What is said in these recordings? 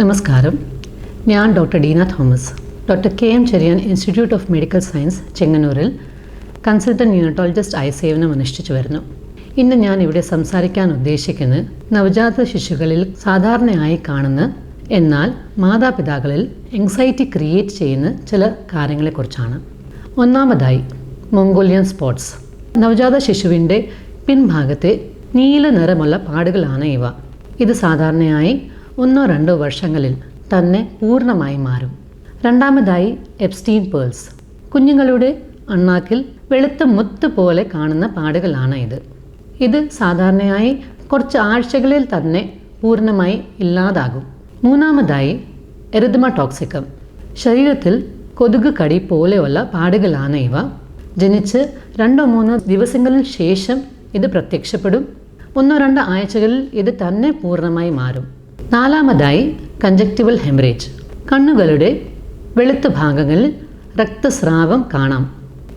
നമസ്കാരം. ഞാൻ doctor Deena Thomas. Doctor K M Cherian institute of medical science ചെങ്ങന്നൂരിൽ consultant neonatologist ആയി സേവനം അനുഷ്ഠിച്ചു വരുന്നു. ഇന്ന് ഞാൻ ഇവിടെ സംസാരിക്കാൻ ഉദ്ദേശിക്കുന്നത് നവജാത ശിശുക്കളിൽ സാധാരണയായി കാണുന്ന എന്നാൽ മാതാപിതാക്കളിൽ എങ്സൈറ്റി ക്രിയേറ്റ് ചെയ്യുന്ന ചില കാര്യങ്ങളെക്കുറിച്ചാണ്. ഒന്നാമതായി മംഗോളിയൻ സ്പോട്സ് നവജാത ശിശുവിന്റെ പിൻഭാഗത്തെ നീല നിറമുള്ള പാടുകളാണ് ഇവ. ഇത് സാധാരണയായി ഒന്നോ രണ്ടോ വർഷങ്ങളിൽ തന്നെ പൂർണമായി മാറും. രണ്ടാമതായി എപ്സ്റ്റീൻ പേൾസ്. കുഞ്ഞുങ്ങളുടെ അണ്ണാക്കിൽ വെളുത്ത മുത്ത് പോലെ കാണുന്ന പാടുകളാണ് ഇത്. ഇത് സാധാരണയായി കുറച്ച് ആഴ്ചകളിൽ തന്നെ പൂർണമായി ഇല്ലാതാകും. മൂന്നാമതായി എറിദ്മ ടോക്സിക്കം ശരീരത്തിൽ കൊതുക് കടി പോലെയുള്ള പാടുകളാണ് ഇവ. ജനിച്ച് രണ്ടോ മൂന്നോ ദിവസങ്ങളിൽ ശേഷം ഇത് പ്രത്യക്ഷപ്പെടും. ഒന്നോ രണ്ടോ ആഴ്ചകളിൽ ഇത് തന്നെ പൂർണമായി മാറും. നാലാമതായി കഞ്ചക്റ്റിവൽ ഹെമറേജ് കണ്ണുകളുടെ വെളുത്ത ഭാഗങ്ങളിൽ രക്തസ്രാവം കാണാം.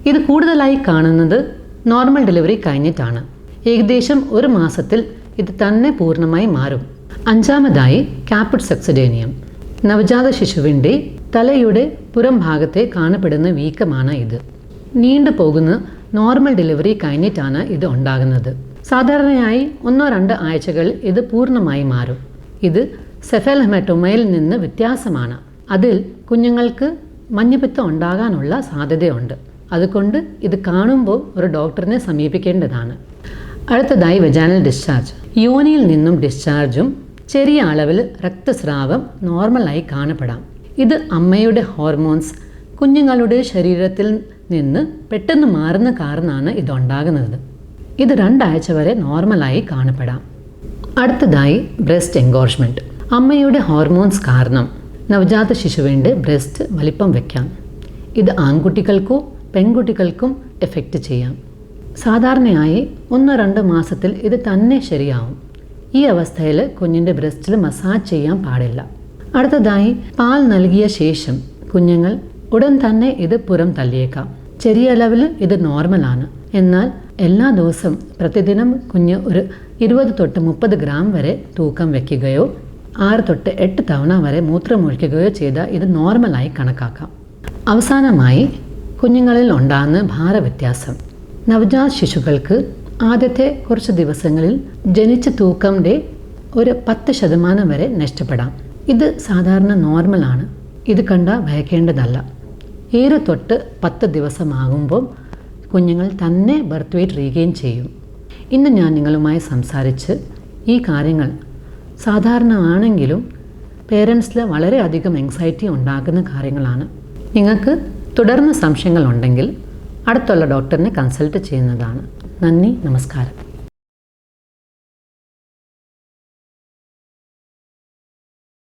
ഇത് കൂടുതലായി കാണുന്നത് നോർമൽ ഡെലിവറി കഴിഞ്ഞിട്ടാണ്. ഏകദേശം ഒരു മാസത്തിൽ ഇത് തന്നെ പൂർണമായി മാറും. അഞ്ചാമതായി കാപ്പിഡ് സെക്സഡേനിയം നവജാത ശിശുവിന്റെ തലയുടെ പുറം ഭാഗത്തെ കാണപ്പെടുന്ന വീക്കമാണ് ഇത്. നീണ്ടു പോകുന്ന നോർമൽ ഡെലിവറി കഴിഞ്ഞിട്ടാണ് ഇത് ഉണ്ടാകുന്നത്. സാധാരണയായി ഒന്നോ രണ്ട് ആഴ്ചകൾ ഇത് പൂർണമായി മാറും. ഇത് സെഫൽഹെമറ്റോമയിൽ നിന്ന് വ്യത്യാസമാണ്. അതിൽ കുഞ്ഞുങ്ങൾക്ക് മഞ്ഞപ്പിത്തം ഉണ്ടാകാനുള്ള സാധ്യതയുണ്ട്. അതുകൊണ്ട് ഇത് കാണുമ്പോൾ ഒരു ഡോക്ടറിനെ സമീപിക്കേണ്ടതാണ്. അടുത്തതായി വെജാനൽ ഡിസ്ചാർജ് യോനിയിൽ നിന്നും ഡിസ്ചാർജും ചെറിയ അളവിൽ രക്തസ്രാവം നോർമലായി കാണപ്പെടാം. ഇത് അമ്മയുടെ ഹോർമോൺസ് കുഞ്ഞുങ്ങളുടെ ശരീരത്തിൽ നിന്ന് പെട്ടെന്ന് മാറുന്ന കാരണമാണ് ഇതുണ്ടാകുന്നത് ഇത് രണ്ടാഴ്ച വരെ നോർമലായി കാണപ്പെടാം. അടുത്തതായി ബ്രസ്റ്റ് എൻഗോർജ്മെന്റ് അമ്മയുടെ ഹോർമോൺസ് കാരണം നവജാത ശിശുവിന്റെ ബ്രസ്റ്റ് വലിപ്പം വയ്ക്കാം ഇത് ആൺകുട്ടികൾക്കോ പെൺകുട്ടികൾക്കും എഫക്റ്റ് ചെയ്യാം. സാധാരണയായി ഒന്നോ രണ്ടോ മാസത്തിൽ ഇത് തന്നെ ശരിയാവും. ഈ അവസ്ഥയിൽ കുഞ്ഞിന്റെ ബ്രസ്റ്റിൽ മസാജ് ചെയ്യാൻ പാടില്ല. അടുത്തതായി പാൽ നൽകിയ ശേഷം കുഞ്ഞുങ്ങൾ ഉടൻ തന്നെ ഇത് പുറം തള്ളിയേക്കാം. ചെറിയ അളവിൽ ഇത് നോർമലാണ് എന്നാൽ എല്ലാ ദിവസവും പ്രതിദിനം കുഞ്ഞ് ഒരു ഇരുപത് തൊട്ട് മുപ്പത് ഗ്രാം വരെ തൂക്കം വയ്ക്കുകയോ ആറ് തൊട്ട് എട്ട് തവണ വരെ മൂത്രമൊഴിക്കുകയോ ചെയ്താൽ ഇത് നോർമലായി കണക്കാക്കാം. അവസാനമായി കുഞ്ഞുങ്ങളിൽ ഉണ്ടാകുന്ന ഭാരവ്യത്യാസം. നവജാത ശിശുക്കൾക്ക് ആദ്യത്തെ കുറച്ച് ദിവസങ്ങളിൽ ജനിച്ച തൂക്കന്റെ ഒരു പത്ത് ശതമാനം വരെ നഷ്ടപ്പെടാം. ഇത് സാധാരണ നോർമലാണ്. ഇത് കണ്ട ഭയക്കേണ്ടതല്ല. ഏറെ തൊട്ട് പത്ത് ദിവസമാകുമ്പോൾ കുഞ്ഞുങ്ങൾ തന്നെ ബർത്ത് വെയ്റ്റ് റീഗെയിൻ ചെയ്യും. ഇന്ന് ഞാൻ നിങ്ങളുമായി സംസാരിച്ച് ഈ കാര്യങ്ങൾ സാധാരണമാണെങ്കിലും പേരൻസിൽ വളരെയധികം എങ്സൈറ്റി ഉണ്ടാക്കുന്ന കാര്യങ്ങളാണ്. നിങ്ങൾക്ക് തുടർന്ന് സംശയങ്ങളുണ്ടെങ്കിൽ അടുത്തുള്ള ഡോക്ടറിനെ കൺസൾട്ട് ചെയ്യുന്നതാണ്. നന്ദി നമസ്കാരം.